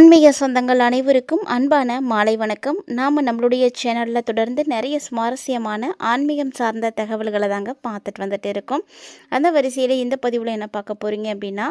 ஆன்மீக சொந்தங்கள் அனைவருக்கும் அன்பான மாலை வணக்கம். நாம் நம்மளுடைய சேனலில் தொடர்ந்து நிறைய சுவாரஸ்யமான ஆன்மீகம் சார்ந்த தகவல்களை தாங்க பார்த்துட்டு வந்துட்டு இருக்கோம். அந்த வரிசையில் இந்த பதிவில் என்ன பார்க்க போகிறீங்க அப்படின்னா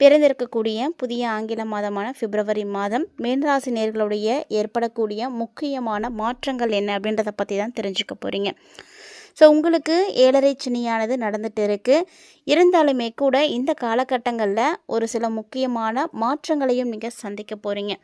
பிறந்திருக்கக்கூடிய புதிய ஆங்கில மாதமான பிப்ரவரி மாதம் மீனராசி நேர்களுடைய ஏற்படக்கூடிய முக்கியமான மாற்றங்கள் என்ன அப்படின்றத பற்றி தான் தெரிஞ்சுக்க போகிறீங்க ஸோ உங்களுக்கு ஏழரை சனியானது நடந்துட்டு இருக்குது இருந்தாலுமே கூட இந்த காலகட்டங்களில் ஒரு சில முக்கியமான மாற்றங்களையும் நீங்கள் சந்திக்க போகிறீங்க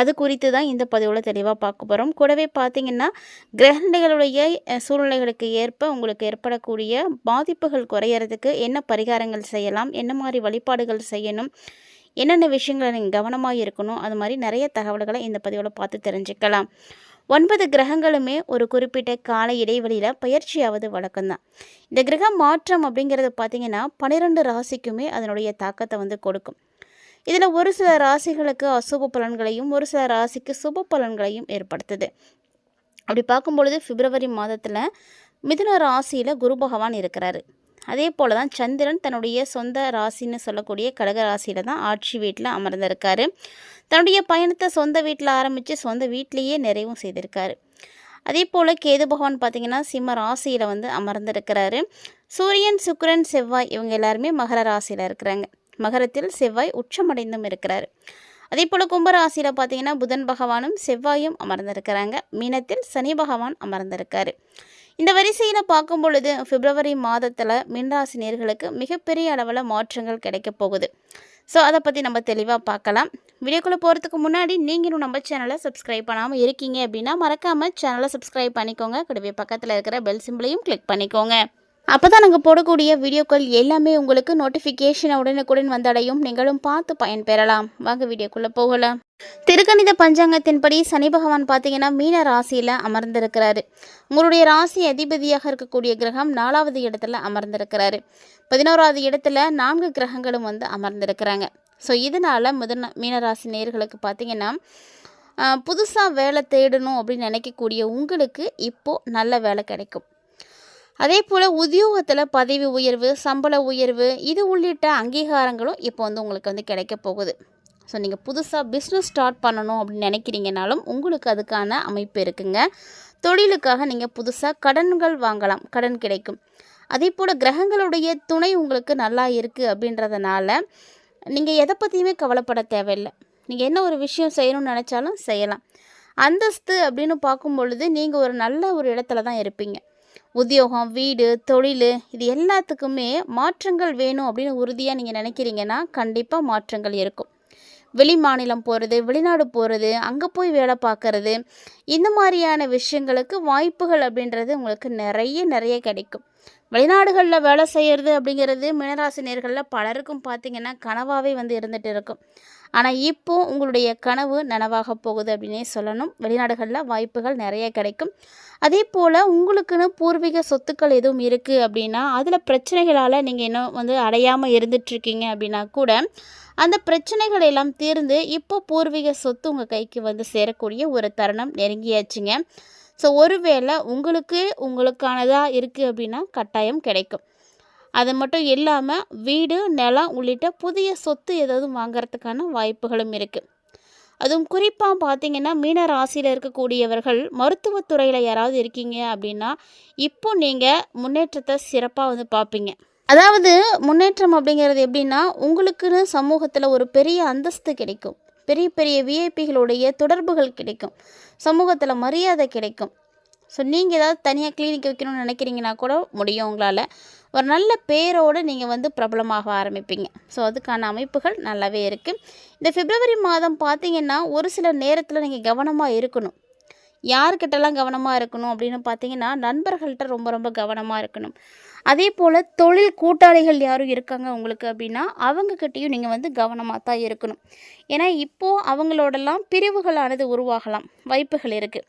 அது குறித்து தான் இந்த பதிவில் தெளிவாக பார்க்க போகிறோம் கூடவே பார்த்தீங்கன்னா கிரகணிகளுடைய சூழ்நிலைகளுக்கு ஏற்ப உங்களுக்கு ஏற்படக்கூடிய பாதிப்புகள் குறையறதுக்கு என்ன பரிகாரங்கள் செய்யலாம்? என்ன மாதிரி வழிபாடுகள் செய்யணும்? என்னென்ன விஷயங்களை நீங்கள் கவனமாக இருக்கணும்? அது மாதிரி நிறைய தகவல்களை இந்த பதிவில் பார்த்து தெரிஞ்சுக்கலாம். ஒன்பது கிரகங்களுமே ஒரு குறிப்பிட்ட கால இடைவெளியில் பயிற்சியாவது வழக்கம்தான். இந்த கிரக மாற்றம் அப்படிங்கிறது பார்த்தீங்கன்னா பன்னிரெண்டு ராசிக்குமே அதனுடைய தாக்கத்தை வந்து கொடுக்கும். இதில் ஒரு சில ராசிகளுக்கு அசுப பலன்களையும் ஒரு சில ராசிக்கு சுப பலன்களையும் ஏற்படுத்துது. அப்படி பார்க்கும் பொழுது பிப்ரவரி மாதத்தில் மிதுன ராசியில் குரு பகவான் இருக்கிறாரு. அதே போல் தான் சந்திரன் தன்னுடைய சொந்த ராசின்னு சொல்லக்கூடிய கடக ராசியில் தான் ஆட்சி வீட்டில் அமர்ந்திருக்காரு. தன்னுடைய பயணத்தை சொந்த வீட்டில் ஆரம்பித்து சொந்த வீட்டிலேயே நிறைவும் செய்திருக்காரு. அதே போல் கேது பகவான் பார்த்திங்கன்னா சிம்ம ராசியில் வந்து அமர்ந்திருக்கிறாரு. சூரியன் சுக்கரன் செவ்வாய் இவங்க எல்லாருமே மகர ராசியில் இருக்கிறாங்க. மகரத்தில் செவ்வாய் உச்சமடைந்தும் இருக்கிறாரு. அதே போல் கும்பராசியில் பார்த்தீங்கன்னா புதன் பகவானும் செவ்வாயும் அமர்ந்திருக்கிறாங்க. மீனத்தில் சனி பகவான் அமர்ந்திருக்காரு. இந்த வரிசையில் பார்க்கும் பொழுது பிப்ரவரி மாதத்தில் மீனராசி நேர்களுக்கு மிகப்பெரிய அளவில் மாற்றங்கள் கிடைக்க போகுது. ஸோ அதை பற்றி நம்ம தெளிவாக பார்க்கலாம். வீடியோக்குள்ளே போகிறதுக்கு முன்னாடி நீங்களும் நம்ம சேனலை சப்ஸ்கிரைப் பண்ணாமல் இருக்கீங்க அப்படின்னா மறக்காமல் சேனலை சப்ஸ்கிரைப் பண்ணிக்கோங்க. கூடவே பக்கத்தில் இருக்கிற பெல் சிம்பிளையும் கிளிக் பண்ணிக்கோங்க. அப்போ தான் நாங்கள் போடக்கூடிய வீடியோக்கள் எல்லாமே உங்களுக்கு நோட்டிஃபிகேஷன் உடனுக்குடன் வந்தடையும். நீங்களும் பார்த்து பயன்பெறலாம். வாங்க வீடியோக்குள்ளே போகலாம். திருக்கணித பஞ்சாங்கத்தின்படி சனி பகவான் பார்த்தீங்கன்னா மீன ராசியில் அமர்ந்திருக்கிறாரு. உங்களுடைய ராசி அதிபதியாக இருக்கக்கூடிய கிரகம் நாலாவது இடத்துல அமர்ந்திருக்கிறாரு. பதினோராவது இடத்துல நான்கு கிரகங்களும் வந்து அமர்ந்திருக்கிறாங்க. ஸோ இதனால் முதன் மீனராசி நேர்களுக்கு பார்த்தீங்கன்னா புதுசாக வேலை தேடணும் அப்படின்னு நினைக்கக்கூடிய உங்களுக்கு இப்போது நல்ல வேலை கிடைக்கும். அதே போல் உத்தியோகத்தில் பதவி உயர்வு சம்பள உயர்வு இது உள்ளிட்ட அங்கீகாரங்களும் இப்போ வந்து உங்களுக்கு வந்து கிடைக்க போகுது. ஸோ நீங்கள் புதுசாக பிஸ்னஸ் ஸ்டார்ட் பண்ணணும் அப்படின்னு நினைக்கிறீங்கனாலும் உங்களுக்கு அதுக்கான அமைப்பு இருக்குங்க. தொழிலுக்காக நீங்கள் புதுசாக கடன்கள் வாங்கலாம். கடன் கிடைக்கும். அதே போல் கிரகங்களுடைய துணை உங்களுக்கு நல்லா இருக்குது அப்படின்றதுனால நீங்கள் எதை பற்றியுமே கவலைப்பட தேவையில்லை. நீங்கள் என்ன ஒரு விஷயம் செய்யணும்னு நினச்சாலும் செய்யலாம். அந்தஸ்து அப்படின்னு பார்க்கும் பொழுது நீங்கள் ஒரு நல்ல ஒரு இடத்துல தான் இருப்பீங்க. உத்தியோகம் வீடு தொழில் இது எல்லாத்துக்குமே மாற்றங்கள் வேணும் அப்படின்னு உறுதியாக நீங்கள் நினைக்கிறீங்கன்னா கண்டிப்பாக மாற்றங்கள் இருக்கும். வெளி மாநிலம் போகிறது வெளிநாடு போகிறது அங்கே போய் வேலை பார்க்குறது இந்த மாதிரியான விஷயங்களுக்கு வாய்ப்புகள் அப்படின்றது உங்களுக்கு நிறைய நிறைய கிடைக்கும். வெளிநாடுகளில் வேலை செய்கிறது அப்படிங்கிறது மீனராசினியர்களில் பலருக்கும் பார்த்திங்கன்னா கனவாகவே வந்து இருந்துகிட்டு இருக்கும். ஆனால் இப்போ உங்களுடைய கனவு நனவாக போகுது அப்படின்னே சொல்லணும். வெளிநாடுகளில் வாய்ப்புகள் நிறைய கிடைக்கும். அதே போல் உங்களுக்குன்னு பூர்வீக சொத்துக்கள் எதுவும் இருக்குது அப்படின்னா அதில் பிரச்சனைகளால் நீங்கள் இன்னும் வந்து அடையாமல் இருந்துகிட்ருக்கீங்க அப்படின்னா கூட அந்த பிரச்சனைகள் எல்லாம் தீர்ந்து இப்போ பூர்வீக சொத்து உங்கள் கைக்கு வந்து சேரக்கூடிய ஒரு தருணம் நெருங்கியாச்சுங்க. ஸோ ஒருவேளை உங்களுக்கு உங்களுக்கானதாக இருக்குது அப்படின்னா கட்டாயம் கிடைக்கும். அது மட்டும் இல்லாமல் வீடு நிலம் உள்ளிட்ட புதிய சொத்து ஏதாவது வாங்கிறதுக்கான வாய்ப்புகளும் இருக்குது அதுவும் குறிப்பாக பார்த்தீங்கன்னா மீன ராசியில் இருக்கக்கூடியவர்கள் மருத்துவத்துறையில் யாராவது இருக்கீங்க அப்படின்னா இப்போ நீங்கள் முன்னேற்றத்தை சிறப்பாக வந்து பார்ப்பீங்க அதாவது முன்னேற்றம் அப்படிங்கிறது எப்படின்னா உங்களுக்குன்னு சமூகத்தில் ஒரு பெரிய அந்தஸ்து கிடைக்கும். பெரிய பெரிய விஐபிகளுடைய தொடர்புகள் கிடைக்கும். சமூகத்தில் மரியாதை கிடைக்கும். ஸோ நீங்கள் ஏதாவது தனியாக கிளினிக் வைக்கணும்னு நினைக்கிறீங்கன்னா கூட முடியும் உங்களால். ஒரு நல்ல பேரோடு நீங்கள் வந்து பிரபலமாக ஆரம்பிப்பீங்க. ஸோ அதுக்கான அமைப்புகள் நல்லாவே இருக்குது இந்த பிப்ரவரி மாதம் பார்த்தீங்கன்னா ஒரு சில நேரத்தில் நீங்கள் கவனமாக இருக்கணும். யார்கிட்டலாம் கவனமாக இருக்கணும் அப்படின்னு பார்த்தீங்கன்னா நண்பர்கள்ட்ட ரொம்ப ரொம்ப கவனமாக இருக்கணும். அதே போல் தொழில் கூட்டாளிகள் யாரும் இருக்காங்க உங்களுக்கு அப்படின்னா அவங்கக்கிட்டேயும் நீங்கள் வந்து கவனமாக தான் இருக்கணும். ஏன்னா இப்போது அவங்களோடலாம் பிரிவுகளானது உருவாகலாம். வாய்ப்புகள் இருக்குது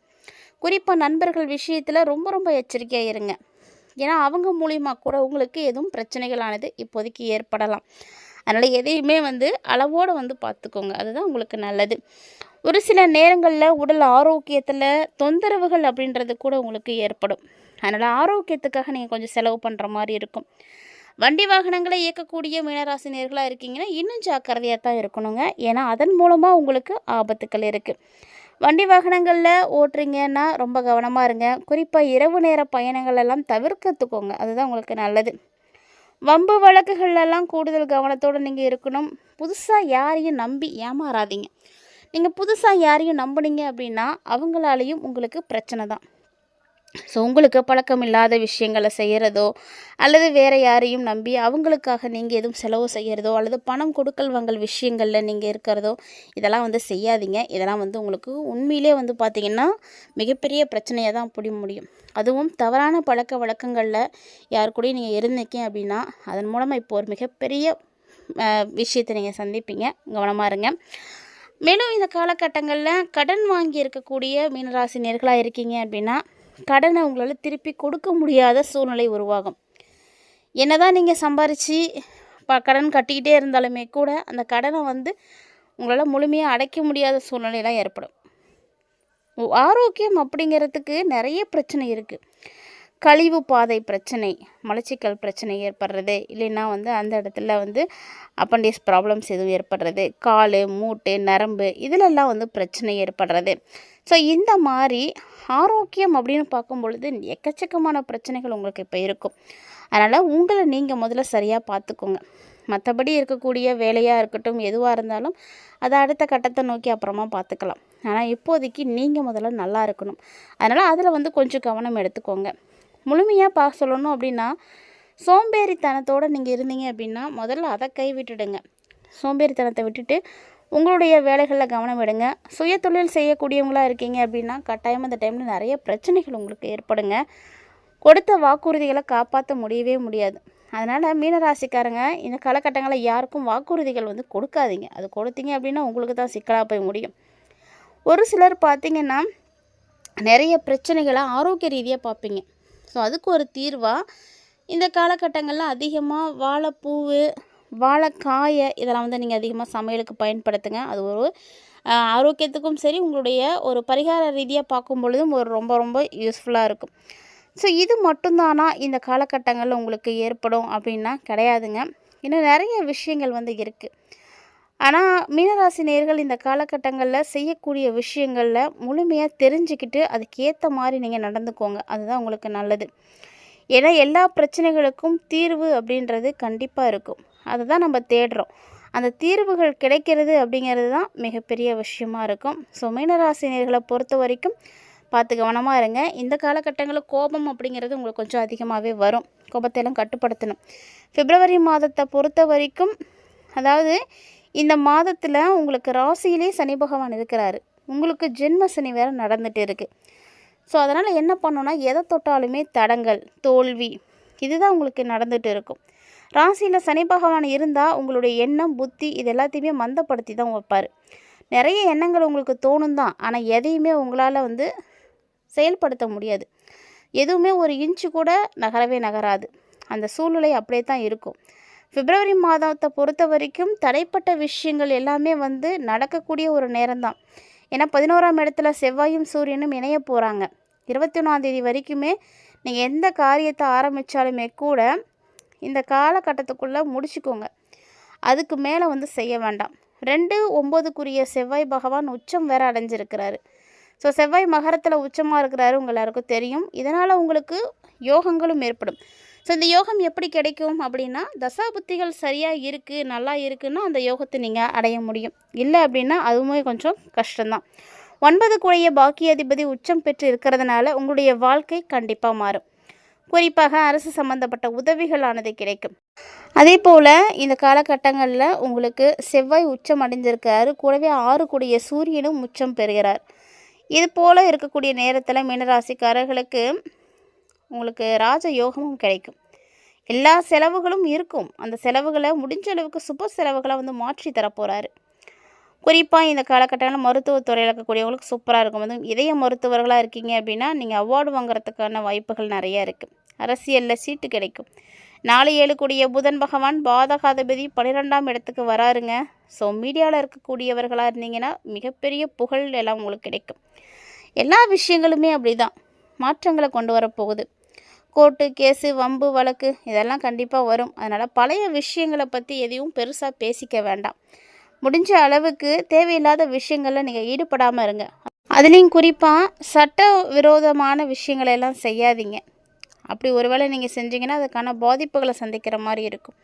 குறிப்பாக நண்பர்கள் விஷயத்தில் ரொம்ப ரொம்ப எச்சரிக்கையாக இருங்க. ஏன்னா அவங்க மூலியமாக கூட உங்களுக்கு எதுவும் பிரச்சனைகளானது இப்போதைக்கு ஏற்படலாம். அதனால் எதையுமே வந்து அளவோடு வந்து பார்த்துக்கோங்க. அதுதான் உங்களுக்கு நல்லது. ஒரு சில நேரங்களில் உடல் ஆரோக்கியத்தில் தொந்தரவுகள் அப்படின்றது கூட உங்களுக்கு ஏற்படும். அதனால் ஆரோக்கியத்துக்காக நீங்கள் கொஞ்சம் செலவு பண்ணுற மாதிரி இருக்கும். வண்டி வாகனங்களை இயக்கக்கூடிய மீனராசினியர்களாக இருக்கீங்கன்னா இன்னும் ஜாக்கிரதையாக தான் இருக்கணுங்க. ஏன்னா அதன் மூலமாக உங்களுக்கு ஆபத்துக்கள் இருக்குது வண்டி வாகனங்களில் ஓட்டுறீங்கன்னா ரொம்ப கவனமாக இருங்க. குறிப்பாக இரவு நேர பயணங்கள் எல்லாம் தவிர்க்கத்துக்கோங்க அதுதான் உங்களுக்கு நல்லது. வம்பு வழக்குகளெல்லாம் கூடுதல் கவனத்தோடு நீங்கள் இருக்கணும். புதுசாக யாரையும் நம்பி ஏமாறாதீங்க. நீங்கள் புதுசாக யாரையும் நம்புனீங்க அப்படின்னா அவங்களாலேயும் உங்களுக்கு பிரச்சனை தான். ஸோ உங்களுக்கு பழக்கம் இல்லாத விஷயங்களை செய்கிறதோ அல்லது வேறு யாரையும் நம்பி அவங்களுக்காக நீங்கள் எதுவும் செலவு செய்கிறதோ அல்லது பணம் கொடுக்கல் வாங்கல் விஷயங்களில் நீங்கள் இருக்கிறதோ இதெல்லாம் வந்து செய்யாதீங்க. இதெல்லாம் வந்து உங்களுக்கு உண்மையிலே வந்து பார்த்திங்கன்னா மிகப்பெரிய பிரச்சனையாக தான் புரிய முடியும். அதுவும் தவறான பழக்க வழக்கங்களில் யார் கூடயும் நீங்கள் இருந்தீங்க அப்படின்னா அதன் மூலமாக இப்போ ஒரு மிகப்பெரிய விஷயத்தை நீங்கள் சந்திப்பீங்க. கவனமாக இருங்க. மேலும் இந்த காலகட்டங்களில் கடன் வாங்கி இருக்கக்கூடிய மீனராசி நேர்களாக இருக்கீங்க அப்படின்னா கடனை உங்களால் திருப்பி கொடுக்க முடியாத சூழ்நிலை உருவாகும். என்னதான் நீங்கள் சம்பாரித்து ப கடன் கட்டிக்கிட்டே இருந்தாலுமே கூட அந்த கடனை வந்து உங்களால் முழுமையாக அடைக்க முடியாத சூழ்நிலையெல்லாம் ஏற்படும். ஆரோக்கியம் அப்படிங்கிறதுக்கு நிறைய பிரச்சனை இருக்குது கழிவு பாதை பிரச்சனை மலச்சிக்கல் பிரச்சனை ஏற்படுறது இல்லைன்னா வந்து அந்த இடத்துல வந்து அப்பண்டிஸ் ப்ராப்ளம்ஸ் எதுவும் ஏற்படுறது கால் மூட்டு நரம்பு இதிலெல்லாம் வந்து பிரச்சனை ஏற்படுறது. ஸோ இந்த மாதிரி ஆரோக்கியம் அப்படின்னு பார்க்கும் பொழுது எக்கச்சக்கமான பிரச்சனைகள் உங்களுக்கு இப்போ இருக்கும். அதனால் உங்களை நீங்கள் முதல்ல சரியாக பார்த்துக்கோங்க. மற்றபடி இருக்கக்கூடிய வேலையாக இருக்கட்டும் எதுவாக இருந்தாலும் அதை அடுத்த கட்டத்தை நோக்கி அப்புறமா பார்த்துக்கலாம். ஆனால் இப்போதைக்கு நீங்கள் முதல்ல நல்லா இருக்கணும். அதனால் அதில் வந்து கொஞ்சம் கவனம் எடுத்துக்கோங்க. முழுமையாக பார்க்க சொல்லணும் அப்படின்னா சோம்பேறித்தனத்தோடு நீங்கள் இருந்தீங்க அப்படின்னா முதல்ல அதை கைவிட்டுடுங்க சோம்பேறித்தனத்தை விட்டுட்டு உங்களுடைய வேலைகளில் கவனம் விடுங்க சுய தொழில் செய்யக்கூடியவங்களாக இருக்கீங்க அப்படின்னா கட்டாயம் அந்த டைமில் நிறைய பிரச்சனைகள் உங்களுக்கு ஏற்படுங்க. கொடுத்த வாக்குறுதிகளை காப்பாற்ற முடியவே முடியாது. அதனால் மீனராசிக்காரங்க இந்த காலகட்டங்களில் யாருக்கும் வாக்குறுதிகள் வந்து கொடுக்காதீங்க. அது கொடுத்தீங்க அப்படின்னா உங்களுக்கு தான் சிக்கலாக போய் முடியும். ஒரு சிலர் பார்த்திங்கன்னா நிறைய பிரச்சனைகளை ஆரோக்கிய ரீதியாக பார்ப்பீங்க. ஸோ அதுக்கு ஒரு தீர்வாக இந்த காலகட்டங்களில் அதிகமாக வாழைப்பூவு வாழைக்காயை இதெல்லாம் வந்து நீங்கள் அதிகமாக சமையலுக்கு பயன்படுத்துங்க. அது ஒரு ஆரோக்கியத்துக்கும் சரி உங்களுடைய ஒரு பரிகார ரீதியாக பார்க்கும் பொழுதும் ஒரு ரொம்ப ரொம்ப யூஸ்ஃபுல்லாக இருக்கும். ஸோ இது மட்டும்தானா இந்த காலகட்டங்களில் உங்களுக்கு ஏற்படும் அப்படின்னா கிடையாதுங்க. இன்னும் நிறைய விஷயங்கள் வந்து இருக்குது ஆனால் மீனராசி நேர்கள் இந்த காலகட்டங்களில் செய்யக்கூடிய விஷயங்களில் முழுமையாக தெரிஞ்சுக்கிட்டு அதுக்கேற்ற மாதிரி நீங்கள் நடந்துக்கோங்க. அதுதான் உங்களுக்கு நல்லது. ஏன்னா எல்லா பிரச்சனைகளுக்கும் தீர்வு அப்படின்றது கண்டிப்பாக இருக்கும். அதை தான் நம்ம தேடுறோம். அந்த தீர்வுகள் கிடைக்கிறது அப்படிங்கிறது தான் மிகப்பெரிய விஷயமா இருக்கும். ஸோ மீனராசினியர்களை பொறுத்த வரைக்கும் பார்த்து கவனமாக இருங்க. இந்த காலகட்டங்களில் கோபம் அப்படிங்கிறது உங்களுக்கு கொஞ்சம் அதிகமாகவே வரும். கோபத்தையெல்லாம் கட்டுப்படுத்தணும். பிப்ரவரி மாதத்தை பொறுத்த வரைக்கும் அதாவது இந்த மாதத்தில் உங்களுக்கு ராசியிலே சனி பகவான் இருக்கிறாரு. உங்களுக்கு ஜென்ம சனி வேறு நடந்துகிட்டு இருக்குது ஸோ அதனால் என்ன பண்ணோன்னா எதை தொட்டாலுமே தடங்கள் தோல்வி இதுதான் உங்களுக்கு நடந்துகிட்டு இருக்கும். ராசியில் சனி பகவான் இருந்தால் உங்களுடைய எண்ணம் புத்தி இது எல்லாத்தையுமே மந்தப்படுத்தி தான் வைப்பார். நிறைய எண்ணங்கள் உங்களுக்கு தோணும் தான். ஆனால் எதையுமே உங்களால் வந்து செயல்படுத்த முடியாது. எதுவுமே ஒரு இன்ச்சு கூட நகரவே நகராது. அந்த சூழ்நிலை அப்படியே தான் இருக்கும். பிப்ரவரி மாதத்தை பொறுத்த வரைக்கும் தடைப்பட்ட விஷயங்கள் எல்லாமே வந்து நடக்கக்கூடிய ஒரு நேரம்தான். ஏன்னா பதினோராம் இடத்துல செவ்வாயும் சூரியனும் இணைய போகிறாங்க இருபத்தி ஒன்றாந்தேதி வரைக்குமே நீங்கள் எந்த காரியத்தை ஆரம்பித்தாலுமே கூட இந்த காலகட்டத்துக்குள்ளே முடிச்சுக்கோங்க. அதுக்கு மேலே வந்து செய்ய வேண்டாம். ரெண்டு ஒம்போதுக்குரிய செவ்வாய் பகவான் உச்சம் வேற அடைஞ்சிருக்கிறாரு. ஸோ செவ்வாய் மகரத்தில் உச்சமாக இருக்கிறாரு உங்கள் எல்லாருக்கும் தெரியும். இதனால் உங்களுக்கு யோகங்களும் ஏற்படும். ஸோ இந்த யோகம் எப்படி கிடைக்கும் அப்படின்னா தசாபுத்திகள் சரியாக இருக்குது நல்லா இருக்குன்னா அந்த யோகத்தை நீங்கள் அடைய முடியும். இல்லை அப்படின்னா அதுவுமே கொஞ்சம் கஷ்டம்தான். ஒன்பது கூடிய பாக்கியாதிபதி உச்சம் பெற்று இருக்கிறதுனால உங்களுடைய வாழ்க்கை கண்டிப்பாக மாறும். குறிப்பாக அரசு சம்பந்தப்பட்ட உதவிகளானது கிடைக்கும். அதே போல் இந்த காலகட்டங்களில் உங்களுக்கு செவ்வாய் உச்சம் அடைஞ்சிருக்காரு. கூடவே ஆறு கூடிய சூரியனும் உச்சம் பெறுகிறார். இது போல் இருக்கக்கூடிய நேரத்தில் மீனராசிக்காரர்களுக்கு உங்களுக்கு ராஜ யோகமும் கிடைக்கும். எல்லா செலவுகளும் இருக்கும். அந்த செலவுகளை முடிஞ்ச அளவுக்கு சுப செலவுகளை வந்து மாற்றி தரப்போகிறாரு குறிப்பாக இந்த காலகட்டங்களில் மருத்துவத்துறையில் இருக்கக்கூடியவங்களுக்கு சூப்பராக இருக்கும். அதுவும் இதய மருத்துவர்களாக இருக்கீங்க அப்படின்னா நீங்கள் அவார்டு வாங்குறதுக்கான வாய்ப்புகள் நிறைய இருக்குது அரசியலில் சீட்டு கிடைக்கும். நாலு ஏழு கூடிய புதன் பகவான் பாதகாதிபதி பன்னிரெண்டாம் இடத்துக்கு வராருங்க. ஸோ மீடியாவில் இருக்கக்கூடியவர்களாக இருந்தீங்கன்னா மிகப்பெரிய புகழ் எல்லாம் உங்களுக்கு கிடைக்கும். எல்லா விஷயங்களுமே அப்படி தான் மாற்றங்களை கொண்டு வரப்போகுது. கோர்ட்டு கேஸு வம்பு வழக்கு இதெல்லாம் கண்டிப்பாக வரும். அதனால் பழைய விஷயங்களை பற்றி எதையும் பெருசாக பேசிக்க வேண்டாம். முடிஞ்ச அளவுக்கு தேவையில்லாத விஷயங்களில் நீங்கள் ஈடுபடாமல் இருங்க. அதுலேயும் குறிப்பாக சட்ட விரோதமான விஷயங்களை எல்லாம் செய்யாதீங்க. அப்படி ஒருவேளை நீங்கள் செஞ்சீங்கன்னா அதுக்கான பாதிப்புகளை சந்திக்கிற மாதிரி இருக்கும்.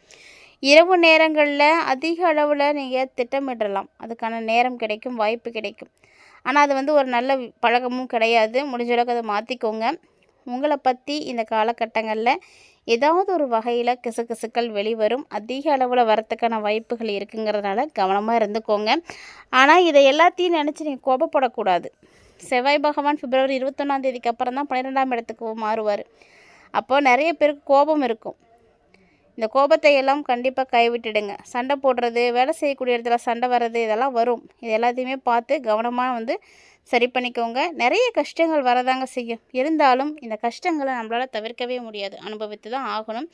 இரவு நேரங்களில் அதிக அளவில் நீங்கள் திட்டமிடலாம். அதுக்கான நேரம் கிடைக்கும் வாய்ப்பு கிடைக்கும். ஆனால் அது வந்து ஒரு நல்ல பழக்கமும் கிடையாது. முடிஞ்ச அளவுக்கு அதை மாற்றிக்கோங்க உங்களை பற்றி இந்த காலகட்டங்களில் ஏதாவது ஒரு வகையில் கிசுகிசுக்கள் வெளிவரும் அதிக அளவில் வரத்துக்கான வாய்ப்புகள் இருக்குங்கிறதுனால கவனமாக இருந்துக்கோங்க. ஆனால் இதை எல்லாத்தையும் நினச்சி நீங்கள் கோபப்படக்கூடாது. செவ்வாய் பகவான் பிப்ரவரி இருபத்தொன்னாம் தேதிக்கு அப்புறம் தான் பன்னிரெண்டாம் இடத்துக்கு மாறுவார். அப்போது நிறைய பேருக்கு கோபம் இருக்கும். இந்த கோபத்தை எல்லாம் கண்டிப்பாக கைவிட்டுடுங்க. சண்டை போடுறது வேலை செய்யக்கூடிய இடத்துல சண்டை வர்றது இதெல்லாம் வரும். இது எல்லாத்தையுமே பார்த்து கவனமாக வந்து சரி பண்ணிக்கோங்க. நிறைய கஷ்டங்கள் வரதாங்க செய்யும். இருந்தாலும் இந்த கஷ்டங்களை நம்மளால் தவிர்க்கவே முடியாது. அனுபவித்து தான் ஆகணும்.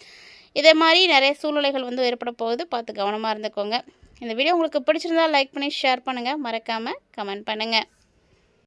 இதே மாதிரி நிறைய சூழ்நிலைகள் வந்து ஏற்பட போகுது. பார்த்து கவனமாக இருந்துக்கோங்க. இந்த வீடியோ உங்களுக்கு பிடிச்சிருந்தா லைக் பண்ணி ஷேர் பண்ணுங்கள் மறக்காமல் கமெண்ட் பண்ணுங்கள்